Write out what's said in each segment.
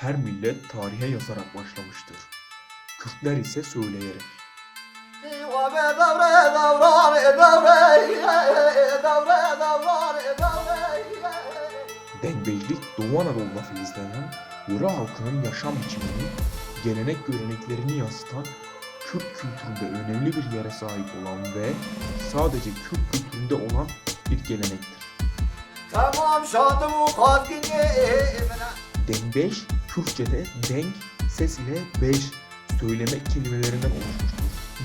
her millet tarihe yazarak başlamıştır. Kürtler ise söyleyerek. Dengbejlik Doğu Anadolu'da filizlenen, yöre halkının yaşam biçimini, gelenek göreneklerini yansıtan, Kürt kültüründe önemli bir yere sahip olan ve sadece Kürt kültüründe olan bir gelenektir. Tamam şadım o kazgini Kürtçe'de denk, ses ile bej, söylemek kelimelerinden oluşmuştur.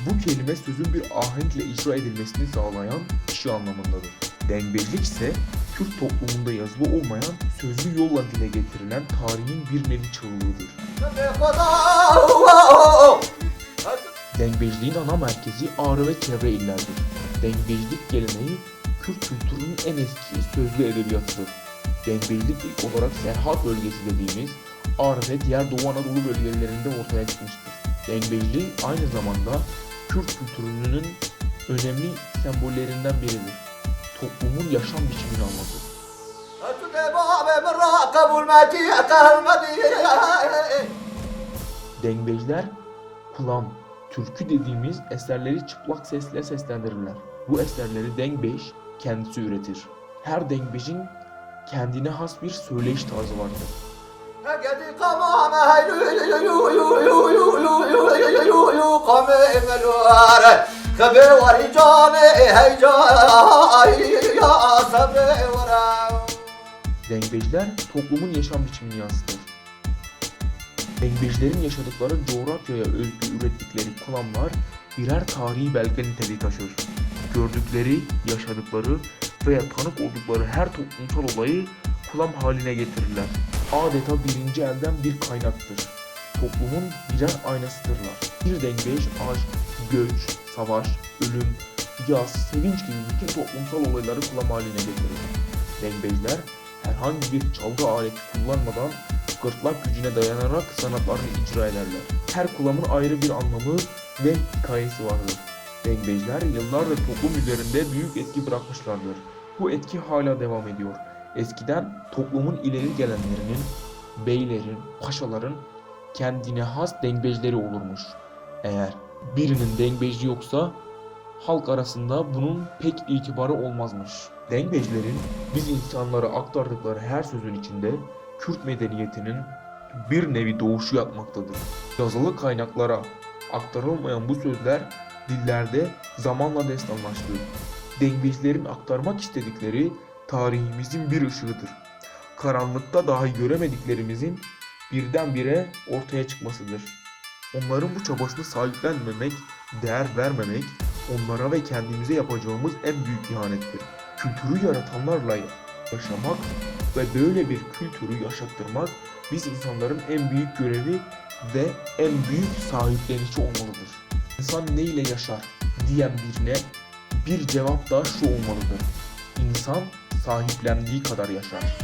Bu kelime sözün bir ahenkle icra edilmesini sağlayan kişi anlamındadır. Dengbejlik ise Kürt toplumunda yazılı olmayan, sözlü yolla dile getirilen tarihin bir nevi çığlığıdır. Dengbejliğin ana merkezi Ağrı ve çevre illerdir. Dengbejlik geleneği Kürt kültürünün en eski sözlü edebiyatıdır. Dengbejlik ilk olarak Serhat bölgesi dediğimiz Ağrı ve diğer Doğu Anadolu bölgelerinde ortaya çıkmıştır. Dengbejliği aynı zamanda Kürt kültürünün önemli sembollerinden biridir. Toplumun yaşam biçimini anlatır. Dengbejler, kulam, türkü dediğimiz eserleri çıplak sesle seslendirirler. Bu eserleri dengbej kendisi üretir. Her dengbejin kendine has bir söyleyiş tarzı vardır. Gedi Dengeciler toplumun yaşam biçimini yansıtır. Dengecilerin yaşadıkları coğrafyaya özgü ürettikleri kullanımlar birer tarihi belge niteliği taşır. Gördükleri, yaşadıkları veya tanık oldukları her toplumsal olayı kulam haline getirirler. Adeta birinci elden bir kaynaktır. Toplumun birer aynasıdırlar. Bir dengbej aşk, göç, savaş, ölüm, yaz, sevinç gibi bütün toplumsal olayları kulam haline getirir. Dengbejler herhangi bir çalgı aleti kullanmadan gırtlak gücüne dayanarak sanatlarını icra ederler. Her kulağın ayrı bir anlamı ve hikayesi vardır. Dengbejler yıllardır toplum üzerinde büyük etki bırakmışlardır. Bu etki hala devam ediyor. Eskiden toplumun ileri gelenlerinin, beylerin, paşaların kendine has dengbejleri olurmuş. Eğer birinin dengbejli yoksa halk arasında bunun pek itibarı olmazmış. Dengbejlerin biz insanlara aktardıkları her sözün içinde Kürt medeniyetinin bir nevi doğuşu yatmaktadır. Yazılı kaynaklara aktarılmayan bu sözler dillerde zamanla destanlaştı. Dengbejlerin aktarmak istedikleri tarihimizin bir ışığıdır. Karanlıkta dahi göremediklerimizin birdenbire ortaya çıkmasıdır. Onların bu çabasını sahiplenmemek, değer vermemek, onlara ve kendimize yapacağımız en büyük ihanettir. Kültürü yaratanlarla yaşamak ve böyle bir kültürü yaşattırmak biz insanların en büyük görevi ve en büyük sahiplenişi olmalıdır. İnsan ne ile yaşar diyen birine bir cevap da şu olmalıdır. İnsan sahiplendiği kadar yaşar.